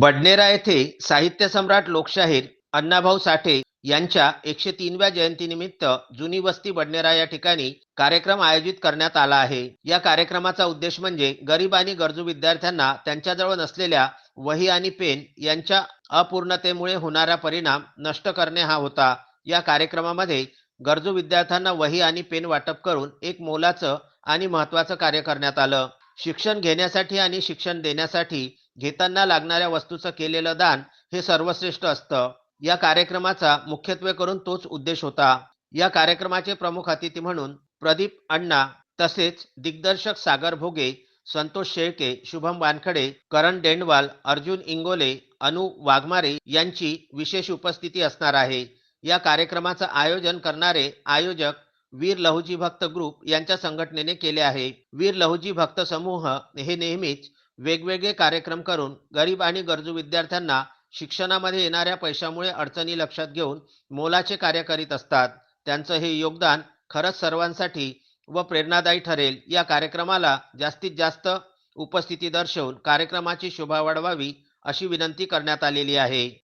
बडनेरा येथे साहित्य सम्राट लोकशाहीर अण्णाभाऊ साठे यांच्या एकशे तीनव्या जयंतीनिमित्त जुनी वस्ती बडनेरा या ठिकाणी कार्यक्रम आयोजित करण्यात आला आहे. या कार्यक्रमाचा उद्देश म्हणजे गरीब आणि गरजू विद्यार्थ्यांना त्यांच्याजवळ नसलेल्या वही आणि पेन यांच्या अपूर्णतेमुळे होणारा परिणाम नष्ट करणे हा होता. या कार्यक्रमामध्ये गरजू विद्यार्थ्यांना वही आणि पेन वाटप करून एक मोलाचं आणि महत्वाचं कार्य करण्यात आलं. शिक्षण घेण्यासाठी आणि शिक्षण देण्यासाठी घेताना लागणाऱ्या वस्तूचं केलेलं दान हे सर्वश्रेष्ठ असतं. या कार्यक्रमाचा मुख्यत्वे करून तोच उद्देश होता. या कार्यक्रमाचे प्रमुख अतिथी म्हणून प्रदीप अण्णा तसेच दिग्दर्शक सागर भोगे संतोष शेळके शुभम वानखडे करण डेंडवाल अर्जुन इंगोले अनु वाघमारे यांची विशेष उपस्थिती असणार आहे. या कार्यक्रमाचं आयोजन करणारे आयोजक वीर लहुजी भक्त ग्रुप यांच्या संघटनेने केले आहे. वीर लहुजी भक्त समूह हे नेहमीच वेगवेगळे कार्यक्रम करून गरीब आणि गरजू विद्यार्थ्यांना शिक्षणामध्ये येणाऱ्या पैशामुळे अडचणी लक्षात घेऊन मोलाचे कार्य करीत असतात. त्यांचं हे योगदान खरंच सर्वांसाठी व प्रेरणादायी ठरेल. या कार्यक्रमाला जास्तीत जास्त उपस्थिती दर्शवून कार्यक्रमाची शोभा वाढवावी अशी विनंती करण्यात आलेली आहे.